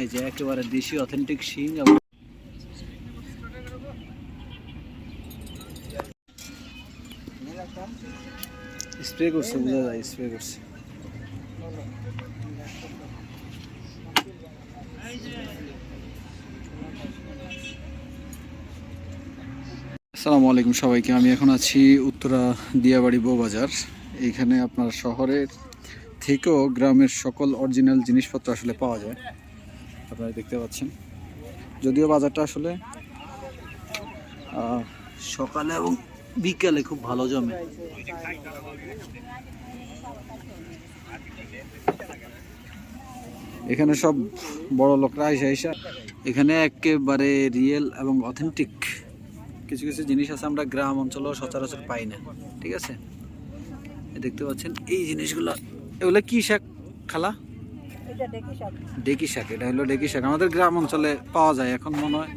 এই যে একেবারে দেশি অথেন্টিক শিং স্প্রে করছে, বোঝা যায়, স্প্রে করছে। আসসালামু আলাইকুম সবাইকে, আমি এখন আছি উত্তরা দিয়াবাড়ি বউবাজার এইখানে আপনার শহরের থেকেও গ্রামের সকল অরিজিনাল জিনিসপত্র আসলে পাওয়া যায়। আপনারা দেখতে পাচ্ছেন। যদিও বাজারটা আসলে সকালে এবং বিকালে খুব ভালো জমে। এখানে সব বড় লোকরা আইসা আইসা, এখানে একেবারে রিয়েল এবং অথেন্টিক কিছু কিছু জিনিস আছে আমরা গ্রাম অঞ্চলেও সচরাচর পাই না, ঠিক আছে? দেখতে পাচ্ছেন, এই জিনিসগুলো, এগুলো কি শাক, খালা? এটা ডেকি শাক। এটা হলো ডেকি শাক। আমাদের গ্রাম অঞ্চলে পাওয়া যায় এখন মনে হয়।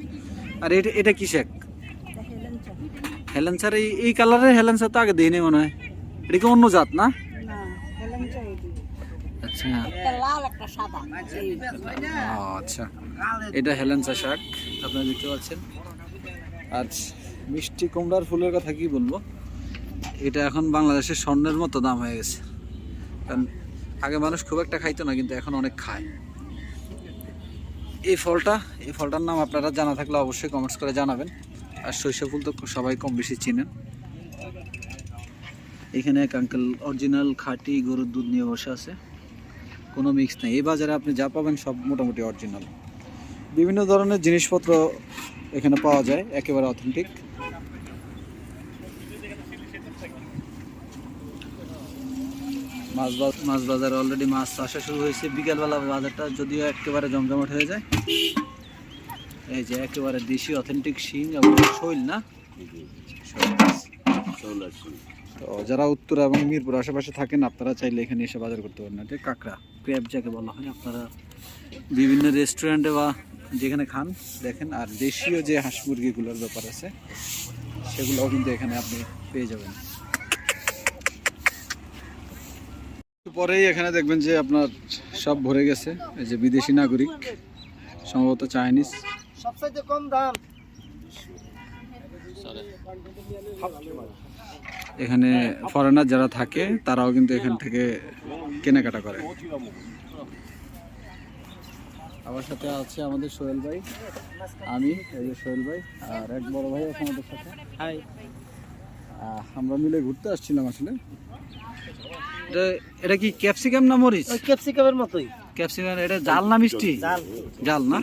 আর এটা এটা কি শাক? হেলেন্সার এই এই কালারের হেলেন্সার তো আগে দেয়নি মনে হয়। এটা কি অন্য জাত না? আচ্ছা। আচ্ছা। এটা হেলেন্সা শাক আপনারা দেখতে পাচ্ছেন। আর মিষ্টি কুমড়ার ফুলের কথা কি বলব? এটা এখন বাংলাদেশের স্বর্ণের মতো দাম হয়ে গেছে। কারণ আগে মানুষ খুব একটা খাইতো না, কিন্তু এখন অনেক খায়। এই ফলটা, এই ফলটার নাম আপনারা জানা থাকলে অবশ্যই কমেন্টস করে জানাবেন। আর সরিষা ফুল তো সবাই কম বেশি চিনেন। এখানে এক আঙ্কেল অরিজিনাল খাঁটি গরুর দুধ নিয়ে বসে আছে। কোনো মিক্স নেই। এই বাজারে আপনি যা পাবেন সব মোটামুটি অরিজিনাল বিভিন্ন ধরনের জিনিসপত্র এখানে পাওয়া যায়, একেবারে অথেন্টিক মাছ মাছ বাজারে অলরেডি মাছ আসা শুরু হয়েছে। বিকালবেলা বাজারটা যদিও একেবারে জমজমাট হয়ে যায়। এই যে একেবারে দেশি অথেন্টিক শিং এবং শৈল, না? তো যারা উত্তর এবং মিরপুর আশেপাশে থাকেন, আপনারা চাইলে এখানে এসে বাজার করতে পারেন। এটা কাঁকড়া। ক্র্যাব যাকে বলা হয়, আপনারা বিভিন্ন রেস্টুরেন্টে বা যেখানে খান, দেখেন। আর দেশীয় যে হাঁস মুরগিগুলোর ব্যাপার আছে, সেগুলোও কিন্তু এখানে আপনি পেয়ে যাবেন একটু পরেই এখানে দেখবেন যে আপনার সব ভরে গেছে। এই যে বিদেশি নাগরিক সম্ভবত চাইনিজ। সবচেয়ে কম দাম। এখানে ফরেনার যারা থাকে তারাও কিন্তু এখান থেকে কেনাকাটা করে। আমার সাথে আছে আমাদের সোহেল ভাই আমি এই যে সোহেল ভাই আর এক বড় ভাই আছে আমাদের সাথে। হাই আমরা মিলে ঘুরতে আসছিলাম আসলে। এটা এটা কি ক্যাপসিকাম না মরিচ? ক্যাপসিকামের মতোই। ক্যাপসিকাম এটা জাল না মিষ্টি? জাল। জাল না।